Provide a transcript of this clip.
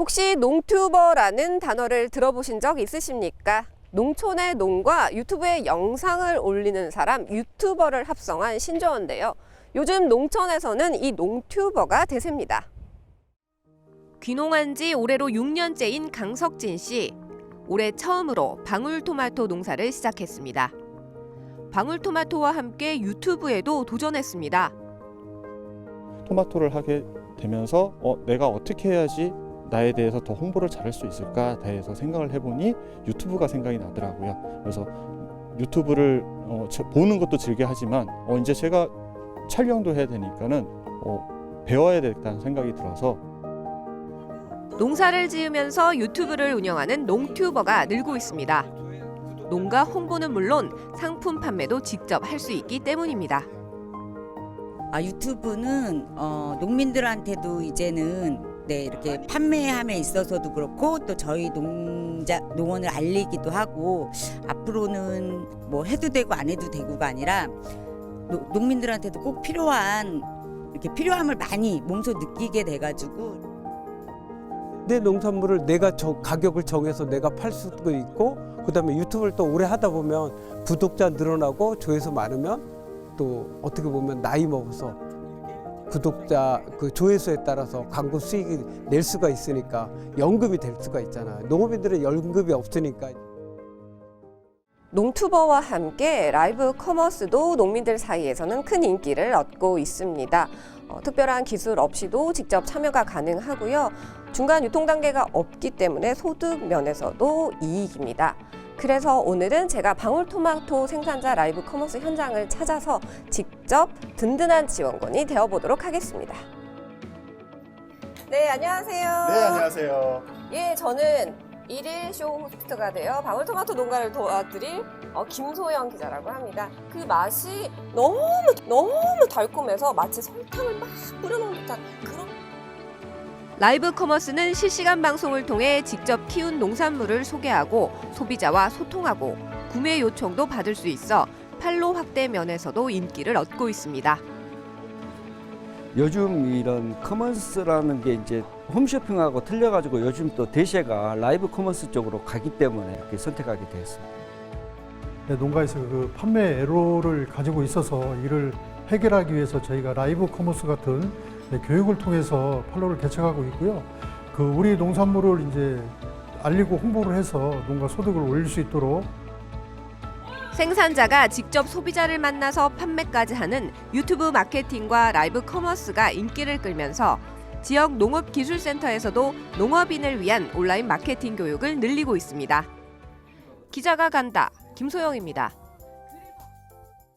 혹시 농튜버라는 단어를 들어보신 적 있으십니까? 농촌의 농과 유튜브에 영상을 올리는 사람 유튜버를 합성한 신조어인데요. 요즘 농촌에서는 이 농튜버가 대세입니다. 귀농한 지 올해로 6년째인 강석진 씨. 올해 처음으로 방울토마토 농사를 시작했습니다. 방울토마토와 함께 유튜브에도 도전했습니다. 토마토를 하게 되면서 어, 내가 어떻게 해야지 나에 대해서 더 홍보를 잘할 수 있을까 대해서 생각을 해보니 유튜브가 생각이 나더라고요. 그래서 유튜브를 어, 저- 보는 것도 즐겨 하지만 어, 이제 제가 촬영도 해야 되니까는 어, 배워야 되겠다는 생각이 들어서 농사를 지으면서 유튜브를 운영하는 농튜버가 늘고 있습니다. 농가 홍보는 물론 상품 판매도 직접 할 수 있기 때문입니다. 아, 유튜브는 어, 농민들한테도 이제는 네, 이렇게 판매함에 있어서도 그렇고 또 저희 농자 농원을 알리기도 하고 앞으로는 뭐 해도 되고 안 해도 되고가 아니라 노- 농민들한테도 꼭 필요한 이렇게 필요함을 많이 몸소 느끼게 돼가지고 내 농산물을 내가 저 가격을 정해서 내가 팔 수도 있고 그다음에 유튜브를 또 오래 하다 보면 구독자 늘어나고 조회수 많으면 또 어떻게 보면 나이 먹어서 구독자 그 조회수에 따라서 광고 수익이 낼 수가 있으니까 연금이 될 수가 있잖아요. 농업인들은 연금이 없으니까 농투버와 함께 라이브 커머스도 농민들 사이에서는 큰 인기를 얻고 있습니다. 어, 특별한 기술 없이도 직접 참여가 가능하고요. 중간 유통 단계가 없기 때문에 소득 면에서도 이익입니다. 그래서 오늘은 제가 방울토마토 생산자 라이브 커머스 현장을 찾아서 직접 든든한 지원군이 되어보도록 하겠습니다. 네, 안녕하세요. 네, 안녕하세요. 예, 저는 일일 쇼 호스트가 되어 방울토마토 농가를 도와드릴 어, 김소영 기자라고 합니다. 그 맛이 너무 너무 달콤해서 마치 설탕을 막 뿌려놓은 듯한 그런 라이브 커머스는 실시간 방송을 통해 직접 키운 농산물을 소개하고 소비자와 소통하고 구매 요청도 받을 수 있어 판로 확대 면에서도 인기를 얻고 있습니다. 요즘 이런 커머스라는 게 이제 홈쇼핑하고 틀려가지고 요즘 또 대세가 라이브 커머스 쪽으로 가기 때문에 이렇게 선택하게 되었습니다. 네, 농가에서 그 판매 애로를 가지고 있어서 이를 해결하기 위해서 저희가 라이브 커머스 같은 네, 교육을 통해서 판로를 개척하고 있고요. 그 우리 농산물을 이제 알리고 홍보를 해서 농가 소득을 올릴 수 있도록 생산자가 직접 소비자를 만나서 판매까지 하는 유튜브 마케팅과 라이브 커머스가 인기를 끌면서 지역 농업기술센터에서도 농업인을 위한 온라인 마케팅 교육을 늘리고 있습니다. 기자가 간다. 김소영입니다.